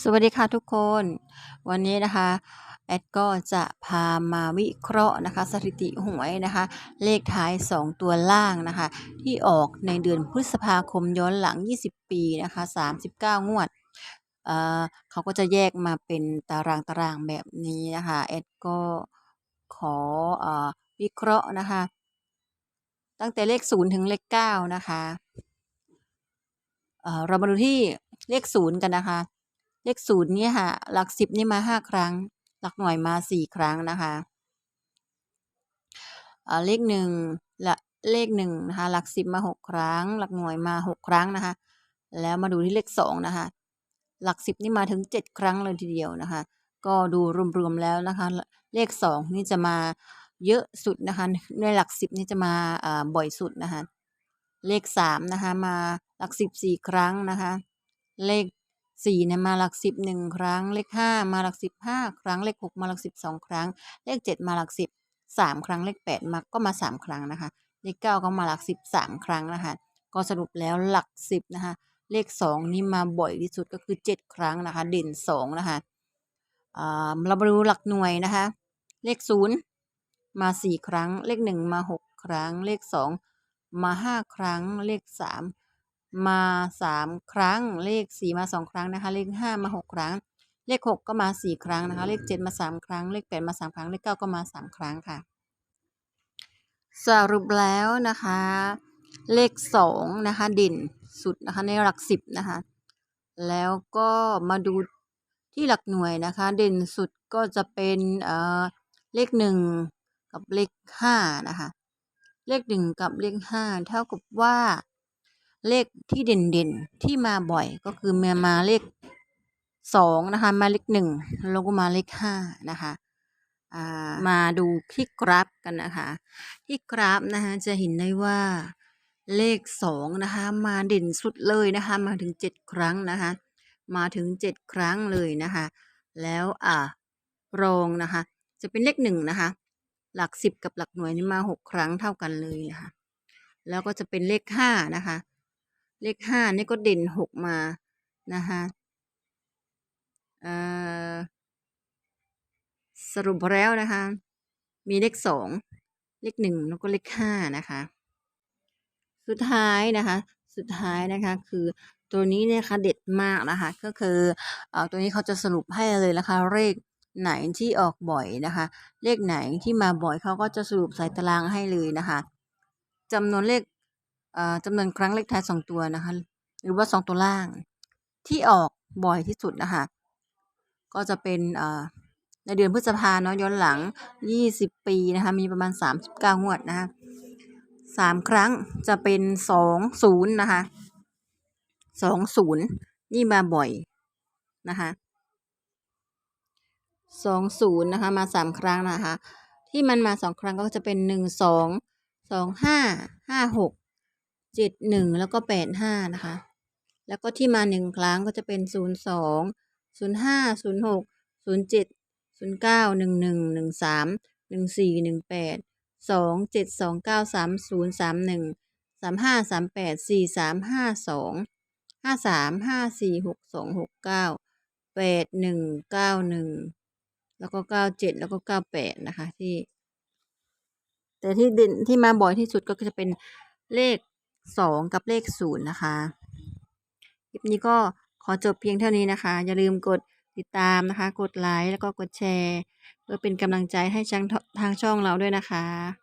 สวัสดีค่ะทุกคน วันนี้นะคะแอดก็จะพามาวิเคราะห์นะคะ สถิติหวยนะคะ เลขท้าย 2 ตัวล่างนะคะ ที่ออกในเดือนพฤษภาคมย้อนหลัง 20 ปีนะคะ 39 งวดเเขาก็จะแยกมาเป็นตารางตารางแบบนี้นะคะแอดก็ขออวิเคราะห์นะคะ ตั้งแต่เลข 0 ถึงเลข 9 นะคะเเรามาดูที่เลข0กันนะคะ เลข0เนี่ยค่ะ หลัก10นี่มา5ครั้ง หลักหน่วยมา4ครั้งนะคะอ่าเลข1ละเลข1นะคะหลัก10มา6ครั้ง หลักหน่วยมา6ครั้งนะคะ แล้วมาดูที่เลข2นะคะ หลัก10นี่มาถึง7ครั้งเลยทีเดียวนะคะ ก็ดูรวมๆแล้วนะคะ เลข2นี่จะมาเยอะสุดนะคะ ในหลัก10นี่จะมาบ่อยสุดนะคะ เลข3นะคะ มาหลัก10 4ครั้งนะคะ เลข 4เนี่ยมาหลัก10 1ครั้ง เลข5มาหลัก10 5ครั้ง เลข6มาหลัก10 2ครั้ง เลข7มาหลัก10 3ครั้ง เลข8มาก็มา3ครั้งนะคะ เลข9ก็มาหลัก10 3ครั้งนะคะ ก็สรุปแล้วหลัก10นะคะ เลข2นี่มาบ่อยที่สุดก็คือ7ครั้งนะคะ เด่น2นะคะอ่าเรามาดูหลักหน่วยนะคะ เลข0มา4ครั้ง เลข1มา6ครั้ง เลข2มา5ครั้ง เลข3ม มา3ครั้ง เลข4มา2ครั้งนะคะ เลข5มา6ครั้ง เลข6ก็มา4ครั้งนะคะ เลข7มา3ครั้ง เลข8มา3ครั้ง เลข9ก็มา3ครั้งค่ะ สรุปแล้วนะคะ เลข2นะคะเด่นสุดนะคะในหลัก10นะคะ แล้วก็มาดูที่หลักหน่วยนะคะ เด่นสุดก็จะเป็นเอ่อเลข1กับเลข5นะคะ เลข1กับเลข5เท่ากับว่า เลขที่เด่นๆที่มาบ่อยก็คือมามาเลข2นะคะ มาเลข1แล้วก็มาเลข5นะคะามาดูที่กราฟกันนะคะ ที่กราฟนะคะจะเห็นได้ว่าเลข2นะคะมาเด่นสุดเลยนะคะมาถึง7ครั้งนะคะมาถึง7ครั้งเลยนะคะแล้วอ่ารองนะคะ จะเป็นเลข1นะคะ หลัก10กับหลักหน่วยนี่มา6ครั้งเท่ากันเลยนะคะแล้วก็จะเป็นเลข5นะคะ เลข5นี่ก็เด่น6มานะคะเอ่อสรุปแล้วนะคะ มีเลข2เลข1แล้วก็เลข5นะคะ สุดท้ายนะคะ สุดท้ายนะคะคือตัวนี้เนี่ยค่ะเด็ดมากนะคะ ก็คือเอ่อตัวนี้เขาจะสรุปให้เลยนะคะ เลขไหนที่ออกบ่อยนะคะ เลขไหนที่มาบ่อยเขาก็จะสรุปใส่ตารางให้เลยนะคะจำนวนเลข จำนวนครั้งเลขท้าย 2 ตัวนะคะ หรือว่า 2 ตัวล่าง ที่ออกบ่อยที่สุดนะคะ ก็จะเป็นในเดือนพฤษภาเนาะย้อนหลัง 20 ปีนะคะ มีประมาณ 39งวดนะคะ3ครั้งจะเป็น20นะคะ20นี่มาบ่อยนะคะ20นะคะ มา3ครั้งนะคะ ที่มันมา2ครั้งก็จะเป็น เจ็ดหนึ่งแล้วก็แปดห้านะคะ แล้วก็ที่มาหนึ่งครั้งก็จะเป็นศูนย์สองศูนย์ห้าศูนย์หกศูนย์เจ็ดศูนย์เก้าหนึ่งหนึ่งหนึ่งสามหนึ่งสี่หนึ่งแปดสองเจ็ดสองเก้าสามศูนย์สามหนึ่งสามห้าสามแปดสี่สามห้าสองห้าสามห้าสี่หกสองหกเก้าแปดหนึ่งเก้าหนึ่งแล้วก็เก้าเจ็ดแล้วก็เก้าแปดนะคะที่ แต่ที่เด่นที่มาบ่อยที่สุดก็จะเป็นเลข 2 กับเลข 0 นะคะคลิปนี้ก็ขอจบเพียงเท่านี้นะคะ อย่าลืมกดติดตามนะคะ กดไลค์แล้วก็กดแชร์ เพื่อเป็นกำลังใจให้ช่างทางช่องเราด้วยนะคะ